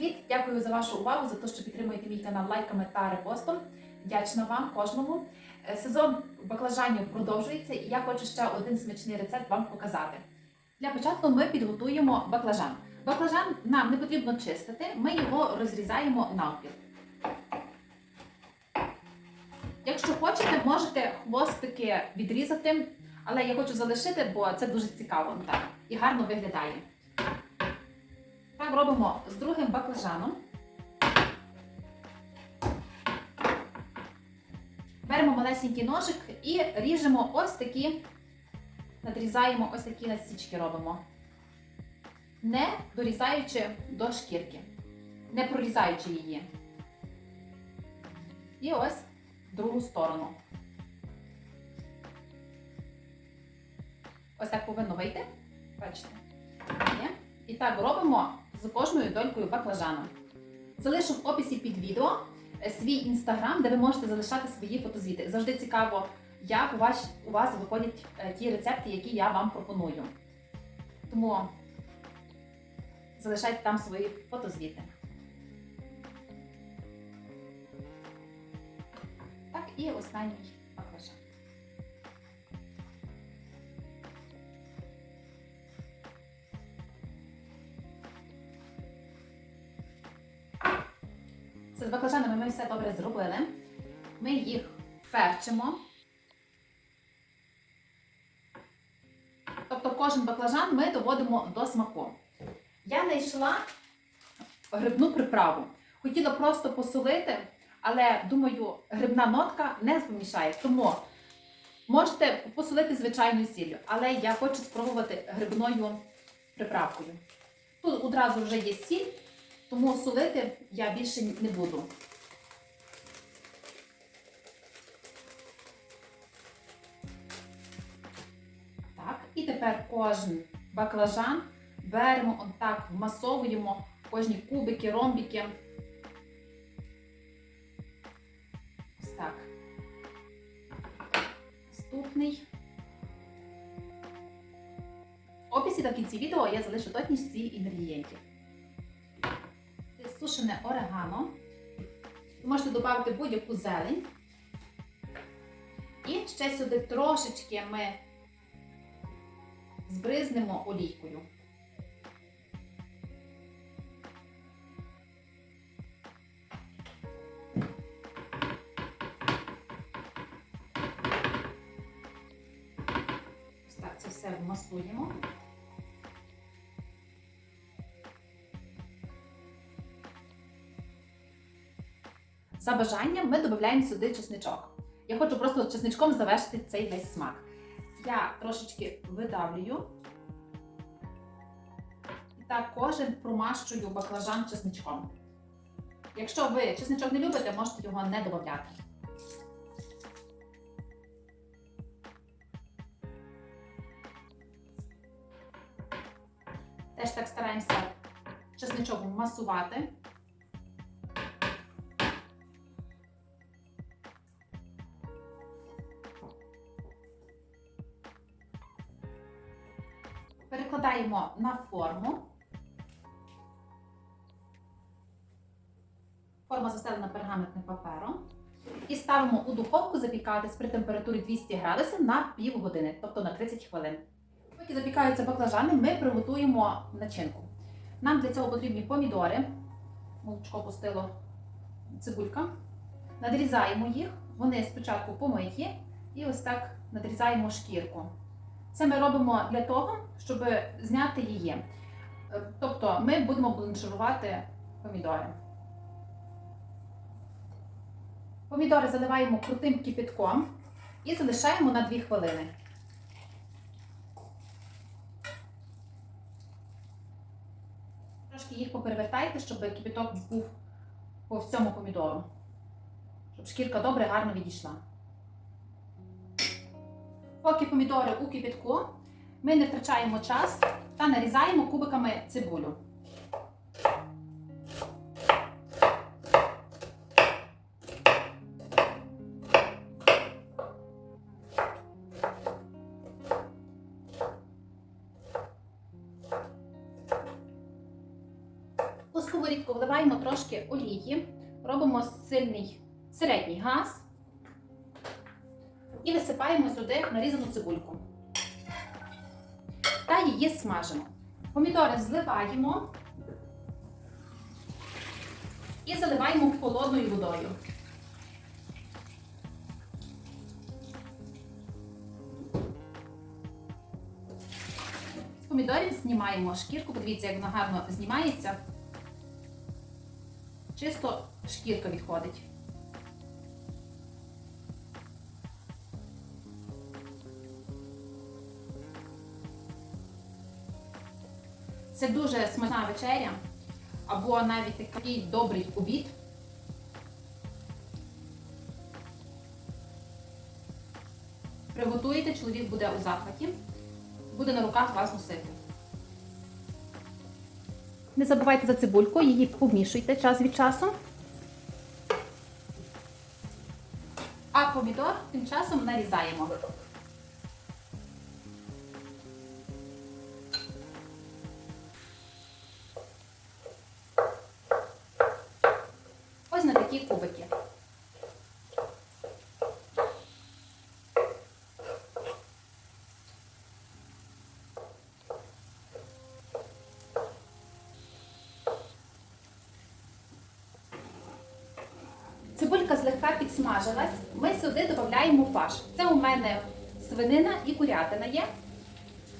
Привіт! Дякую за вашу увагу, за те, що підтримуєте мій канал лайками та репостом. Вдячна вам кожному. Е, Сезон баклажанів продовжується, і я хочу ще один смачний рецепт вам показати. Для початку ми підготуємо баклажан. Баклажан нам не потрібно чистити, ми його розрізаємо навпіл. Якщо хочете, можете хвостики відрізати, але я хочу залишити, бо це дуже цікаво так, і гарно виглядає. Так робимо з другим баклажаном. Беремо малесенький ножик і ріжемо ось такі, надрізаємо ось такі насічки робимо. Не дорізаючи до шкірки, не прорізаючи її. І ось другу сторону. Ось так повинно вийти. Бачите? І так робимо з кожною долькою баклажану. Залишу в описі під відео е, свій інстаграм, де ви можете залишати свої фотозвіти. Завжди цікаво, як у вас, у вас виходять е, ті рецепти, які я вам пропоную. Тому залишайте там свої фотозвіти. Так, і останній баклажанами ми все добре зробили. Ми їх перчимо. Тобто кожен баклажан ми доводимо до смаку. Я знайшла грибну приправу. Хотіла просто посолити, але думаю, грибна нотка не помішає. Тому можете посолити звичайною сіллю, але я хочу спробувати грибною приправкою. Тут одразу вже є сіль. Тому солити я більше не буду. Так, і тепер кожен баклажан беремо отак, вмасовуємо кожні кубики, ромбики. Ось так. Наступний. В описі та кінці відео я залишу точність всіх інгредієнтів сушене орегано. Можете додати будь-яку зелень. І ще сюди трошечки ми збризнемо олійкою. Ось так це все вмасуємо. За бажанням ми додаємо сюди чесничок. Я хочу просто чесничком завершити цей весь смак. Я трошечки видавлюю. І так кожен промащую баклажан чесничком. Якщо ви чесничок не любите, можете його не додати. Теж так стараємося чесничок масувати. Перекладаємо на форму. Форма застелена пергаментним папером. І ставимо у духовку запікатись при температурі 200 градусів на пів години, тобто на 30 хвилин. Поки запікаються баклажани, ми приготуємо начинку. Нам для цього потрібні помідори. Молочко пустило цибулька. Надрізаємо їх, вони спочатку помиті, і ось так надрізаємо шкірку. Це ми робимо для того, щоб зняти її. Е, Тобто ми будемо бланширувати помідори. Помідори заливаємо крутим кипятком і залишаємо на 2 хвилини. Трошки їх поперевертайте, щоб кипяток був по всьому помідору. Щоб шкірка добре, гарно відійшла. Поки помідори у кипятку, ми не втрачаємо час та нарізаємо кубиками цибулю. У сковорідку вливаємо трошки олії, робимо сильний середній газ і висипаємо сюди нарізану цибульку. Та її смажимо. Помідори зливаємо і заливаємо холодною водою. З помідорів знімаємо шкірку, подивіться, як вона гарно знімається. Чисто шкірка відходить. Це дуже смачна вечеря, або навіть такий добрий обід. Приготуєте, чоловік буде у захваті, буде на руках вас носити. Не забувайте за цибульку, її помішуйте час від часу. А помідор тим часом нарізаємо. Цибулька злегка підсмажилась. Ми сюди додаємо фарш. Це у мене свинина і курятина є.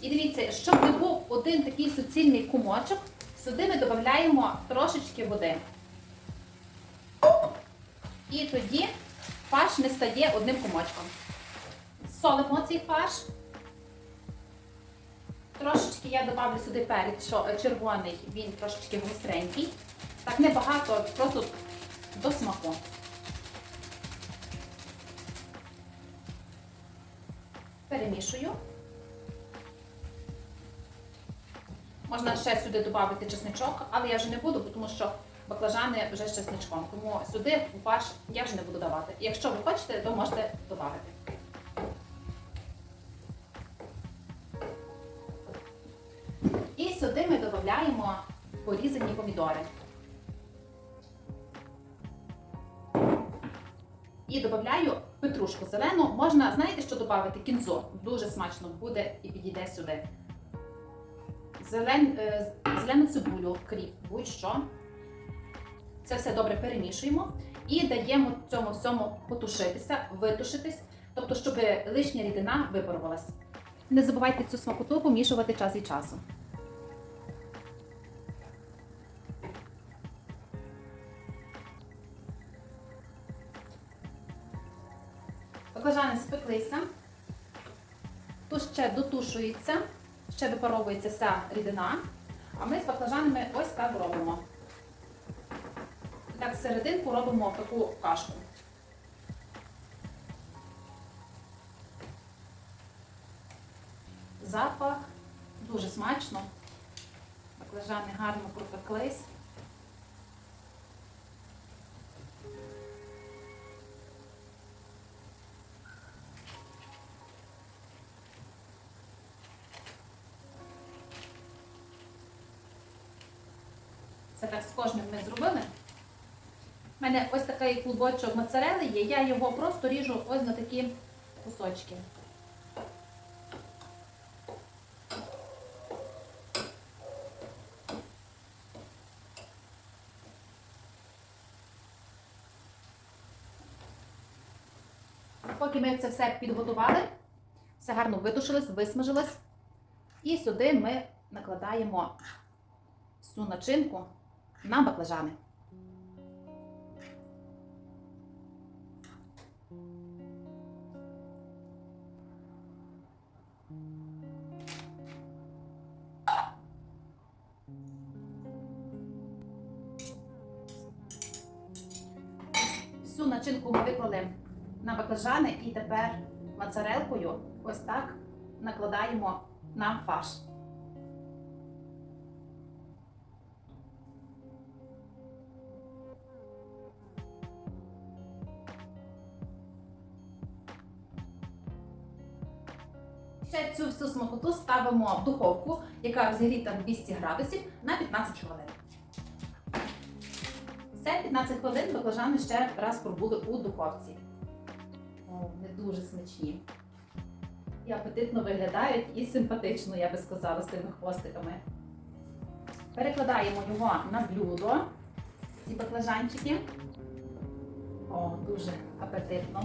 І дивіться, щоб не був один такий суцільний кумочок, сюди ми додаємо трошечки води. І тоді фарш не стає одним комочком. Солимо цей фарш. Трошечки я додавлю сюди перець, е, червоний, він трошечки гостренький. Так небагато, просто до смаку. Перемішую. Можна ще сюди додати чесничок, але я вже не буду, тому що баклажани вже з чесничком. Тому сюди фарш я вже не буду давати. Якщо ви хочете, то можете додати. І сюди ми додаємо порізані помідори. І додаю петрушку зелену. Можна, знаєте, що додати? Кінзо. Дуже смачно буде і підійде сюди. Зелен, е, зелену цибулю, кріп, будь-що. Це все добре перемішуємо і даємо цьому всьому потушитися, витушитись, тобто, щоб лишня рідина випарувалась. Не забувайте цю смакоту помішувати час від часу. Баклажани спеклися. Тут ще дотушується, ще випаровується вся рідина. А ми з баклажанами ось так робимо. Так, серединку робимо таку кашку. Запах дуже смачно. Баклажани гарно пропеклись. Це так з кожним ми зробили. У мене ось такий клубочок моцарели є, я його просто ріжу ось на такі кусочки. Поки ми це все підготували, все гарно видушилось, висмажилось. І сюди ми накладаємо всю начинку на баклажани. Всю начинку ми виклали на баклажани і тепер моцарелкою ось так накладаємо на фарш. Цю всю смакоту ставимо в духовку, яка розігріта 200 градусів на 15 хвилин. Все 15 хвилин баклажани ще раз пробули у духовці. О, вони дуже смачні. І апетитно виглядають, і симпатично, я би сказала, з тими хвостиками. Перекладаємо його на блюдо, ці баклажанчики. О, дуже апетитно.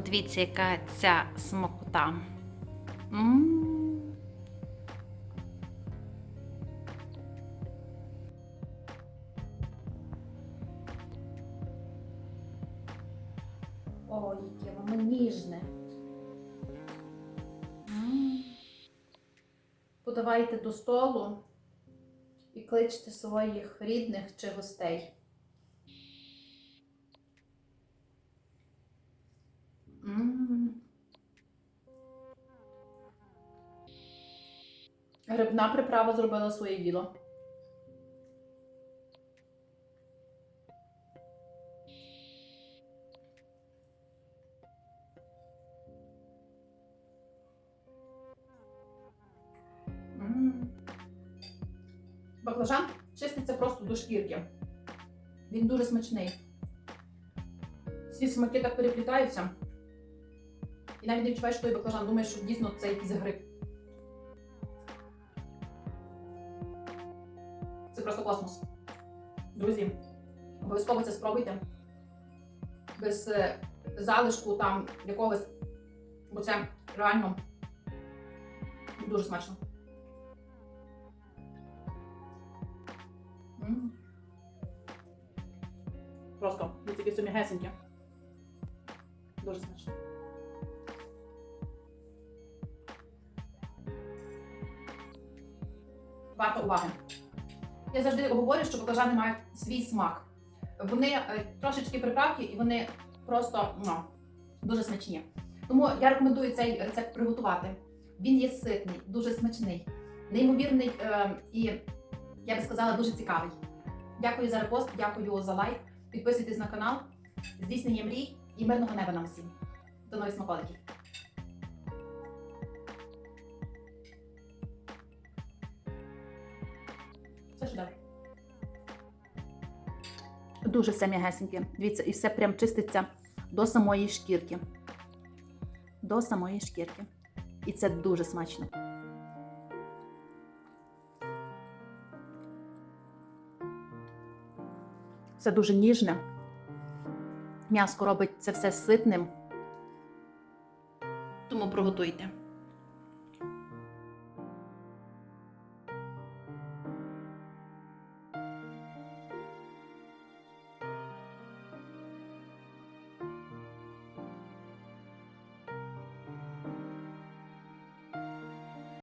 Подивіться, яка ця смакота. М. Ой, яке воно ніжне. Подавайте до столу і кличте своїх рідних чи гостей. Грибна приправа зробила своє діло. Баклажан чиститься просто до шкірки. Він дуже смачний. Всі смаки так переплітаються. І навіть не відчуваєш, що той баклажан, думаєш, що дійсно це якийсь гриб. Просто космос. Друзі, обов'язково це спробуйте. Без е, залишку там якогось, бо це реально дуже смачно. Просто ви такі самі гесенькі. Дуже смачно. Варто уваги. Я завжди говорю, що баклажани мають свій смак. Вони е, трошечки приправки і вони просто ну, дуже смачні. Тому я рекомендую цей рецепт приготувати. Він є ситний, дуже смачний, неймовірний е, і, я би сказала, дуже цікавий. Дякую за репост, дякую за лайк. Підписуйтесь на канал, здійснення мрій і мирного неба нам всім. До нових смаколиків. Дуже все м'ягесеньке. Дивіться, і все прям чиститься до самої шкірки. До самої шкірки. І це дуже смачно. Це дуже ніжне. М'яско робить це все ситним. Тому приготуйте.